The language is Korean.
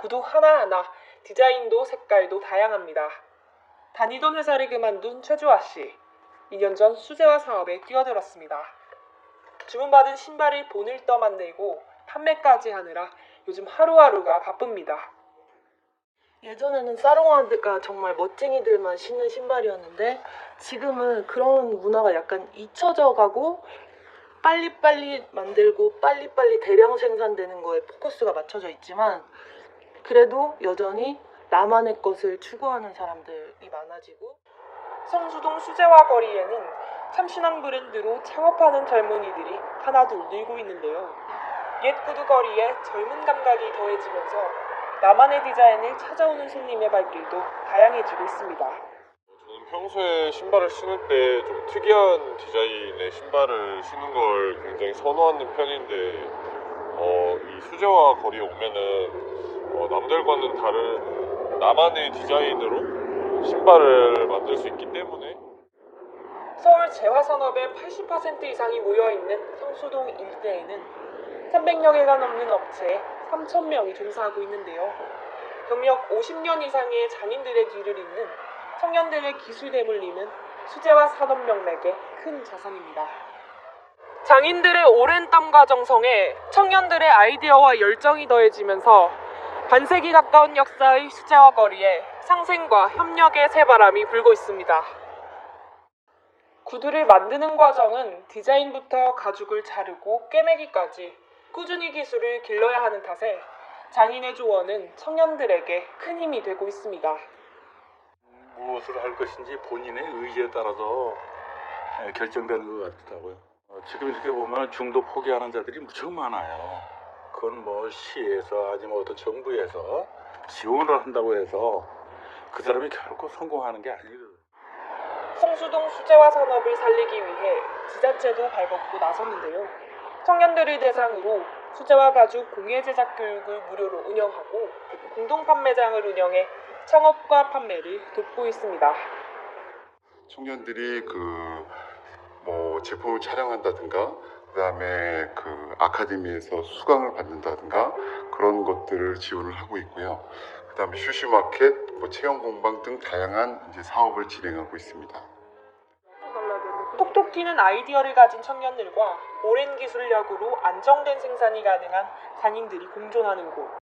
구두 하나하나 디자인도 색깔도 다양합니다. 다니던 회사를 그만둔 최주아 씨. 2년 전 수제화 사업에 뛰어들었습니다. 주문받은 신발을 본을 떠 만들고 판매까지 하느라 요즘 하루하루가 바쁩니다. 예전에는 사롱화가 정말 멋쟁이들만 신는 신발이었는데 지금은 그런 문화가 약간 잊혀져 가고 빨리빨리 만들고 빨리빨리 대량 생산되는 거에 포커스가 맞춰져 있지만 그래도 여전히 나만의 것을 추구하는 사람들이 많아지고 성수동 수제화 거리에는 참신한 브랜드로 창업하는 젊은이들이 하나둘 늘고 있는데요. 옛 구두 거리에 젊은 감각이 더해지면서 나만의 디자인을 찾아오는 손님의 발길도 다양해지고 있습니다. 저는 평소에 신발을 신을 때 좀 특이한 디자인의 신발을 신는 걸 굉장히 선호하는 편인데 어, 이 수제화 거리에 오면은 어, 남들과는 다른 나만의 디자인으로 신발을 만들 수 있기 때문에 서울 재화산업의 80% 이상이 모여있는 성수동 일대에는 300여 개가 넘는 업체에 3,000명이 종사하고 있는데요. 경력 50년 이상의 장인들의 뒤를 잇는 청년들의 기술 대물림은 수제화 산업 명맥의 큰 자산입니다. 장인들의 오랜 땀과 정성에 청년들의 아이디어와 열정이 더해지면서 반세기 가까운 역사의 수제화 거리에 상생과 협력의 새바람이 불고 있습니다. 구두를 만드는 과정은 디자인부터 가죽을 자르고 꿰매기까지 꾸준히 기술을 길러야 하는 탓에 장인의 조언은 청년들에게 큰 힘이 되고 있습니다. 무엇을 할 것인지 본인의 의지에 따라서 예, 결정되는 것 같더라고요. 어, 지금 이렇게 보면 중도 포기하는 자들이 무척 많아요. 그건 뭐 시에서 아니면 어떤 정부에서 지원을 한다고 해서 그 사람이 결코 성공하는 게 아니거든. 성수동 수제화 산업을 살리기 위해 지자체도 발벗고 나섰는데요. 청년들을 대상으로 수제화 가죽 공예 제작 교육을 무료로 운영하고 공동 판매장을 운영해 창업과 판매를 돕고 있습니다. 청년들이 그 뭐 제품을 촬영한다든가 그다음에 그 아카데미에서 수강을 받는다든가 그런 것들을 지원을 하고 있고요. 그다음에 슈슈마켓, 뭐 체험 공방 등 다양한 이제 사업을 진행하고 있습니다. 톡톡 튀는 아이디어를 가진 청년들과 오랜 기술력으로 안정된 생산이 가능한 장인들이 공존하는 곳.